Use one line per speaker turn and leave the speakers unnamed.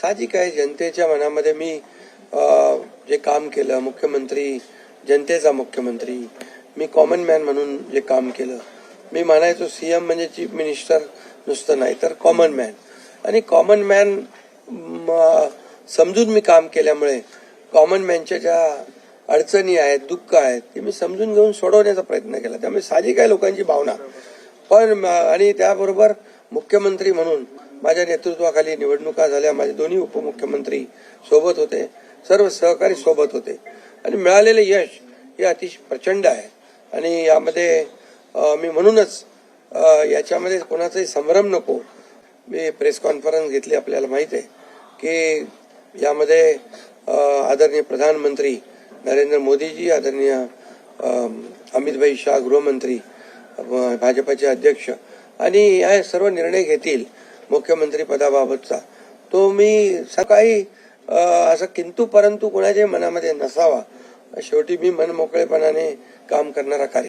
साहजिक आहे जनतेच्या मनामध्ये मी जे काम केलं मुख्यमंत्री जनतेचा मुख्यमंत्री मी कॉमन मॅन म्हणून जे काम केलं मी म्हणायचो सीएम म्हणजे चीफ मिनिस्टर नुसतं नाही तर कॉमन मॅन आणि कॉमन मॅन समजून मी काम केल्यामुळे कॉमन मॅनच्या ज्या अडचणी आहेत दुःख आहेत ते मी समजून घेऊन सोडवण्याचा प्रयत्न केला. त्यामुळे साहजिक आहे लोकांची भावना. पण आणि त्याबरोबर मुख्यमंत्री म्हणून माझ्या नेतृत्वाखाली निवडणुका झाल्या. माझे दोन्ही उपमुख्यमंत्री सोबत होते. सर्व सहकारी सोबत होते. आणि मिळालेले यश हे अतिशय प्रचंड आहे. आणि यामध्ये मी म्हणूनच याच्यामध्ये कोणाचाही संभ्रम नको. मी प्रेस कॉन्फरन्स घेतली. आपल्याला माहीत आहे की यामध्ये आदरणीय प्रधानमंत्री नरेंद्र मोदीजी आदरणीय अमितभाई शाह गृहमंत्री भाजपाचे अध्यक्ष आणि या सर्व निर्णय घेतील. मुख्यमंत्री पदाबाबतचा. तो मी सकाळी असं किंतू परंतु कुणाच्याही मनामध्ये नसावा शेवटी मी मनमोकळेपणाने काम करणारा कार्य